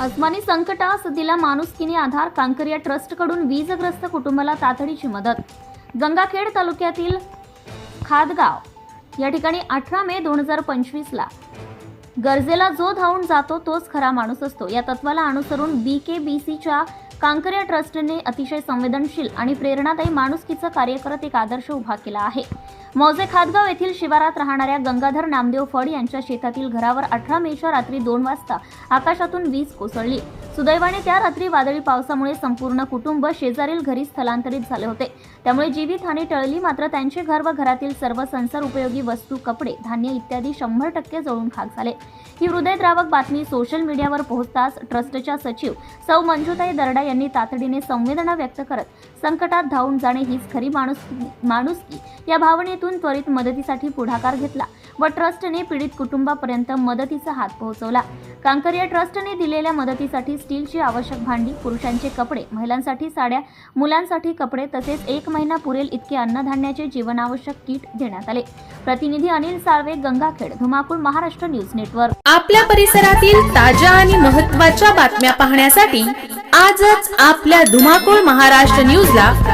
अस्मानी संकटास दिला माणुसकीने आधार कांकरिया ट्रस्टकडून वीजग्रस्त कुटुंबाला तातडीची मदत. गंगाखेड तालुक्यातील खादगाव. या ठिकाणी अठरा मे दोन हजार पंचवीसला गरजेला जो धावून जातो तोच खरा माणूस असतो. या तत्वाला अनुसरून बी के बी सीच्या कांकरिया ट्रस्टने अतिशय संवेदनशील आणि प्रेरणादायी माणुसकीचं कार्य करत एक आदर्श उभा केला आहे. मौजे खादगाव येथील शिवारात राहणाऱ्या गंगाधर नामदेव फड यांच्या शेतातील घरावर अठरा मेच्या रात्री दोन वाजता आकाशातून वीज कोसळली. सुदैवाने त्या रात्री वादळी पावसामुळे संपूर्ण कुटुंब शेजारील घरी स्थलांतरित झाले होते. त्यामुळे जीवितहानी टळली मात्र त्यांचे घर व घरातील सर्व संसार उपयोगी वस्तू कपडे धान्य इत्यादी शंभर टक्के जळून खाक झाले. ही हृदयद्रावक बातमी सोशल मीडियावर पोहोचताच ट्रस्टच्या सचिव सौ मंजुताई दरडा यांनी तातडीने संवेदना व्यक्त करत संकटात धावून जाणे हीच खरी माणूस माणुसकी या भावनेतून त्वरित मदतीसाठी पुढाकार घेतला व ट्रस्टने पीडित कुटुंबापर्यंत मदतीचा हात पोहोचवला. कांकरिया ट्रस्टने दिलेल्या मदतीसाठी स्टीलची आवश्यक भांडी पुरुषांचे कपडे महिलांसाठी साड्या मुलांसाठी कपडे तसेच एक महिना पुरेल इतके अन्नधान्याचे जीवनावश्यक किट देण्यात आले. प्रतिनिधी अनिल साळवे गंगाखेड धुमाकूळ महाराष्ट्र न्यूज नेटवर्क. आपल्या परिसरातील ताज्या आणि महत्त्वाच्या बातम्या पाहण्यासाठी आजच आपल्या धुमाकूळ महाराष्ट्र न्यूजला